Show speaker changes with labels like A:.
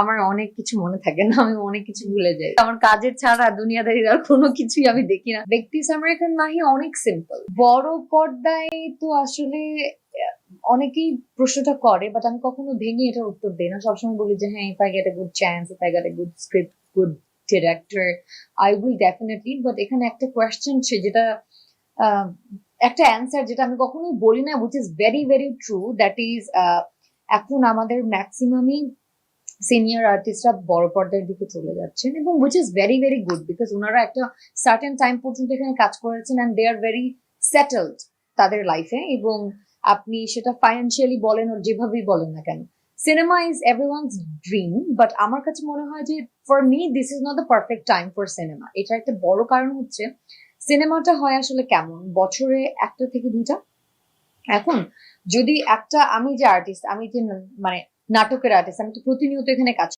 A: আমার অনেক কিছু মনে থাকে না, আমি অনেক কিছু ভুলে যাই। আমার কাজের ছাড়া দুনিয়াদারির আর কোনো কিছুই আমি দেখি না। ব্যক্তি আমেরিকান মাহি অনেক সিম্পল বড় পর্দায় তো আসলে অনেকেই প্রশ্নটা করে বাট আমি কখনো ভেঙে এটার উত্তর দিই না। সবসময় বলি যে হ্যাঁ if I get a good chance if I get a good script good director I will definitely but এখানে একটা কোয়েশ্চেন যেটা একটা অ্যান্সার যেটা আমি কখনোই বলি না which is very very true that is এখন আমাদের ম্যাক্সিমামই সিনিয়র আর্টিস্টরা বড় পর্দার দিকে চলে যাচ্ছেন এবং which is very very good because ওনারা একটা সার্টেন টাইম পর্যন্ত এখানে কাজ করেছেন and they are very settled তাদের লাইফে এবং আপনি সেটা ফাইন্যান্সিয়ালি বলেন আর যেভাবেই বলেন না কেন। Cinema is everyone's dream but আমার কাছে মনে হয় যে for me this is not the perfect time for cinema এটা একটা বড় কারণ হচ্ছে সিনেমাটা হয় আসলে কেমন? বছরে একটা থেকে দুইটা? এখন যদি একটা আমি যে আর্টিস্ট আমি যে মানে নাটকের আর্টিস্ট আমি তো প্রতিনিয়ত এখানে কাজ